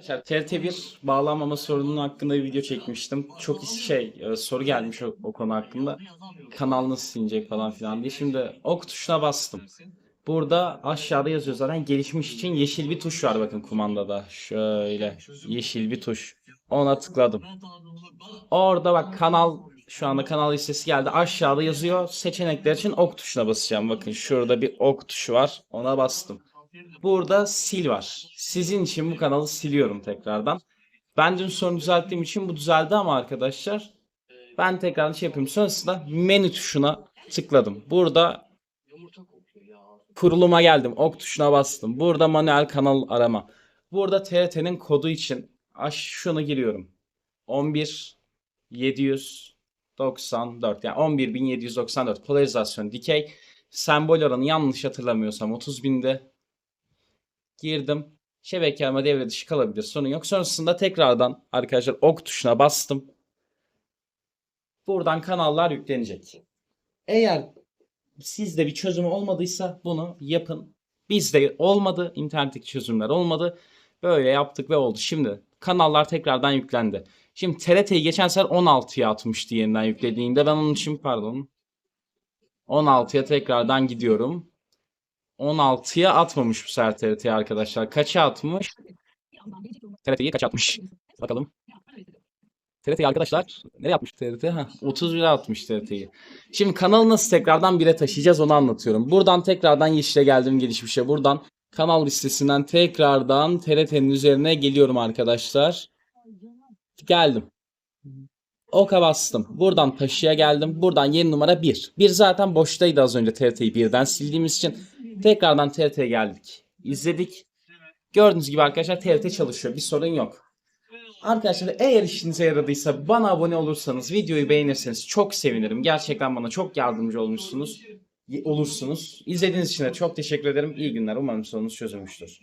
Arkadaşlar TRT1 bağlanmama sorununun hakkında bir video çekmiştim. Çok şey e, soru gelmiş o, o konu hakkında. Kanal nasıl silinecek falan filan diye. Şimdi ok tuşuna bastım. Burada aşağıda yazıyor zaten gelişmiş için yeşil bir tuş var bakın kumandada. Şöyle yeşil bir tuş. Ona tıkladım. Orada bak kanal şu anda kanal listesi geldi. Aşağıda yazıyor. Seçenekler için ok tuşuna basacağım. Bakın şurada bir ok tuşu var. Ona bastım. Burada sil var. Sizin için bu kanalı siliyorum tekrardan. Ben dün sorunu düzelttiğim için bu düzeldi ama arkadaşlar ben tekrar şey yapayım. Sonrasında menü tuşuna tıkladım. Burada kuruluma geldim. Ok tuşuna bastım. Burada manuel kanal arama. Burada TRT'nin kodu için şunu giriyorum. 11 794 yani 11794 polarizasyon dikey sembol oranı yanlış hatırlamıyorsam 30 binde girdim. Şebeke devre dışı kalabilir sorun yok. Sonrasında tekrardan arkadaşlar ok tuşuna bastım. Buradan kanallar yüklenecek. Eğer sizde bir çözüm olmadıysa bunu yapın. Bizde olmadı. internetteki çözümler olmadı. Böyle yaptık ve oldu. Şimdi kanallar tekrardan yüklendi. Şimdi TRT'yi geçen sefer 16'ya atmıştı yeniden yüklediğinde. Ben onun için pardon. 16'ya tekrardan gidiyorum. 16'ya atmamış bu sefer TRT'yi arkadaşlar. Kaça atmış? TRT'yi kaç atmış? Bakalım. TRT'yi arkadaşlar ne yapmış TRT? Ha, 31'e atmış TRT'yi. Şimdi kanalı nasıl tekrardan 1'e taşıyacağız onu anlatıyorum. Buradan tekrardan yeşile geldim gelişmişe. Buradan kanal listesinden tekrardan TRT'nin üzerine geliyorum arkadaşlar. Geldim. Oka bastım. Buradan taşıya geldim. Buradan yeni numara 1. 1 zaten boştaydı az önce TRT'yi birden sildiğimiz için. Tekrardan TRT'ye geldik. İzledik. Gördüğünüz gibi arkadaşlar TRT çalışıyor. Bir sorun yok. Arkadaşlar eğer işinize yaradıysa bana abone olursanız videoyu beğenirseniz çok sevinirim. Gerçekten bana çok yardımcı olmuşsunuz. Olursunuz. İzlediğiniz için de çok teşekkür ederim. İyi günler. Umarım sorunuz çözülmüştür.